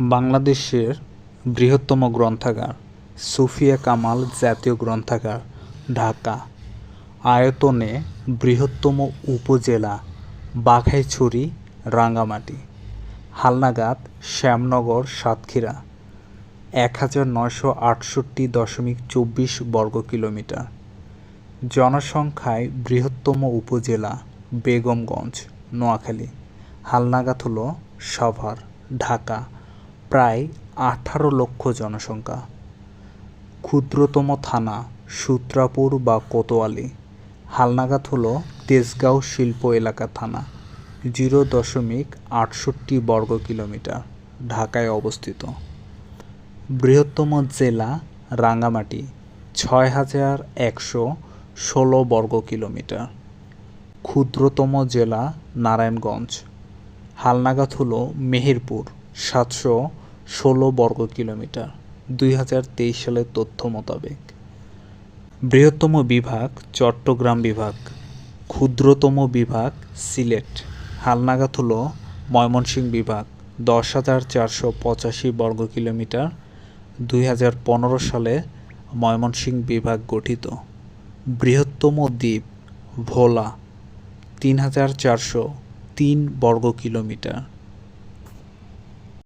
বাংলাদেশের বৃহত্তম গ্রন্থাগার সুফিয়া কামাল জাতীয় গ্রন্থাগার, ঢাকা। আয়তনে বৃহত্তম উপজেলা বাঘাইছড়ি, রাঙ্গামাটি। হালনাগাদ, শ্যামনগর, সাতক্ষীরা। এক হাজার নয়শো আটষট্টি দশমিক চব্বিশ বর্গ কিলোমিটার। জনসংখ্যায় বৃহত্তম উপজেলা বেগমগঞ্জ, নোয়াখালী। হালনাগাদ হল সাভার, ঢাকা। প্রায় আঠারো লক্ষ জনসংখ্যা। ক্ষুদ্রতম থানা সূত্রাপুর বা কোতোয়ালি। হালনাগাদ হল তেজগাঁও শিল্প এলাকা থানা, জিরো দশমিক আটষট্টি বর্গ কিলোমিটার, ঢাকায় অবস্থিত। বৃহত্তম জেলা রাঙ্গামাটি, ছয় হাজার একশো ষোলো বর্গ কিলোমিটার। ক্ষুদ্রতম জেলা নারায়ণগঞ্জ। হালনাগাদ হল মেহেরপুর, সাতশো ষোলো বর্গ কিলোমিটার, দুই হাজার তেইশ সালের তথ্য মোতাবেক। বৃহত্তম বিভাগ চট্টগ্রাম বিভাগ, ক্ষুদ্রতম বিভাগ সিলেট, হালনাগাদ হল ময়মনসিংহ বিভাগ, দশ হাজার চারশো পঁচাশি বর্গ কিলোমিটার, দুই হাজার পনেরো সালে ময়মনসিংহ বিভাগ গঠিত। বৃহত্তম দ্বীপ ভোলা, তিন হাজার চারশো তিন বর্গ কিলোমিটার।